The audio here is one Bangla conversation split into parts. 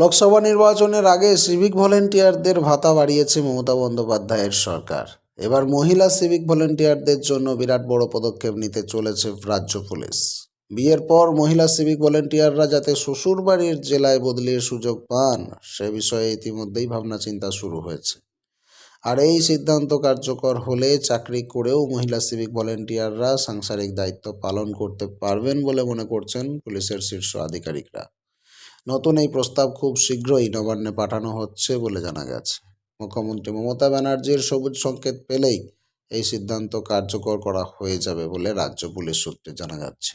লোকসভা নির্বাচনের আগে সিভিক ভলেন্টিয়ারদের ভাতা বাড়িয়েছে মমতা বন্দ্যোপাধ্যায়ের সরকার। এবার মহিলা সিভিক ভলেন্টিয়ারদের জন্য বিরাট বড় পদক্ষেপ নিতে চলেছে রাজ্য পুলিশ। বিয়ের পর মহিলা সিভিক ভলেন্টিয়াররা যাতে শ্বশুরবাড়ির জেলায় বদলির সুযোগ পান, সে বিষয়ে ইতিমধ্যেই ভাবনা চিন্তা শুরু হয়েছে। আর এই সিদ্ধান্ত কার্যকর হলে চাকরি করেও মহিলা সিভিক ভলেন্টিয়াররা সাংসারিক দায়িত্ব পালন করতে পারবেন বলে মনে করছেন পুলিশের শীর্ষ আধিকারিকরা। নতুন এই প্রস্তাব খুব শীঘ্রই নবান্নে পাঠানো হচ্ছে বলে জানা গেছে। মুখ্যমন্ত্রী মমতা ব্যানার্জির সবুজ সংকেত পেলেই এই সিদ্ধান্ত কার্যকর করা হয়ে যাবে বলে রাজ্য পুলিশ সূত্রে জানা যাচ্ছে।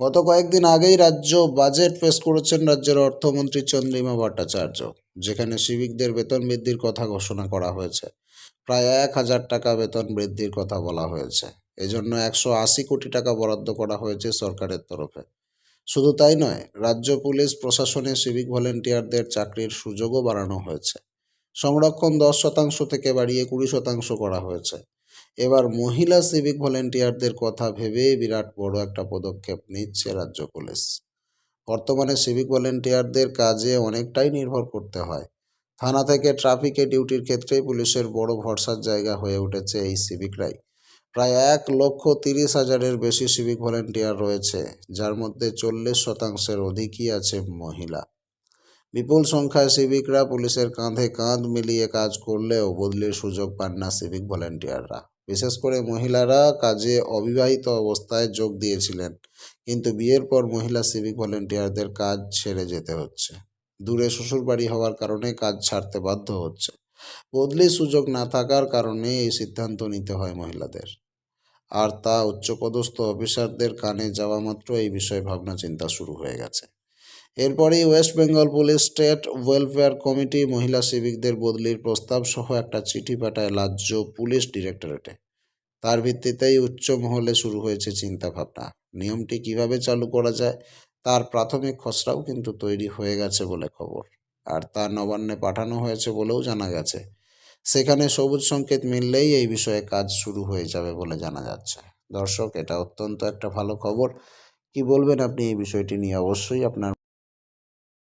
গত কয়েকদিন আগেই রাজ্য বাজেট পেশ করেছেন রাজ্যের অর্থমন্ত্রী চন্দ্রিমা ভট্টাচার্য, যেখানে সিভিকদের বেতন বৃদ্ধির কথা ঘোষণা করা হয়েছে। প্রায় এক হাজার টাকা বেতন বৃদ্ধির কথা বলা হয়েছে। এজন্য একশো আশি কোটি টাকা বরাদ্দ করা হয়েছে সরকারের তরফে। শুধু তাই নয়, রাজ্য পুলিশ, প্রশাসনে সিভিক ভলেন্টিয়ারদের চাকরির সুযোগও বাড়ানো হয়েছে। সংরক্ষণ দশ শতাংশ থেকে বাড়িয়ে কুড়ি শতাংশ করা হয়েছে। এবার মহিলা সিভিক ভলেন্টিয়ারদের কথা ভেবে বিরাট বড় একটা পদক্ষেপ নিচ্ছে রাজ্য পুলিশ। বর্তমানে সিভিক ভলেন্টিয়ারদের কাজে অনেকটাই নির্ভর করতে হয়। থানা থেকে ট্রাফিকে ডিউটির ক্ষেত্রে পুলিশের বড় ভরসার জায়গা হয়ে উঠেছে এই সিভিকরাই প্রায় এক লক্ষ তিরিশ হাজারের বেশি সিভিক ভলেন্টিয়ার রয়েছে, যার মধ্যে চল্লিশ শতাংশের অধিকই আছে মহিলা। বিপুল সংখ্যায় সিভিকরা পুলিশের কাঁধে কাঁধ মিলিয়ে কাজ করলেও বদলির সুযোগ পান না সিভিক ভলেন্টিয়াররা বিশেষ করে মহিলারা কাজে অবিবাহিত অবস্থায় যোগ দিয়েছিলেন, কিন্তু বিয়ের পর মহিলা সিভিক ভলেন্টিয়ারদের কাজ ছেড়ে যেতে হচ্ছে। দূরে শ্বশুরবাড়ি হওয়ার কারণে কাজ ছাড়তে বাধ্য হচ্ছে। বদলির সুযোগ না থাকার কারণে এই সিদ্ধান্ত নিতে হয় মহিলাদের। আর তা উচ্চপদস্থ অফিসারদের কানে যাওয়া মাত্র এই বিষয়ে ভাবনা চিন্তা শুরু হয়ে গেছে। এরপরেই West Bengal police state welfare committee মহিলা সিভিকদের বদলির প্রস্তাব সহ একটা চিঠি পাঠায় রাজ্য পুলিশ ডিরেক্টরেটে। তার ভিত্তিতেই উচ্চ মহলে শুরু হয়েছে চিন্তা ভাবনা নিয়মটি কীভাবে চালু করা যায় তার প্রাথমিক খসড়াও কিন্তু তৈরি হয়ে গেছে বলে খবর। আর তা নবান্নে পাঠানো হয়েছে বলেও জানা গেছে। সেখানে সবুজ সংকেত মিললেই এই বিষয়ে কাজ শুরু হয়ে যাবে বলে জানা যাচ্ছে। দর্শক, এটা অত্যন্ত একটা ভালো খবর। কি বলবেন আপনি এই বিষয়টি নিয়ে? অবশ্যই আপনার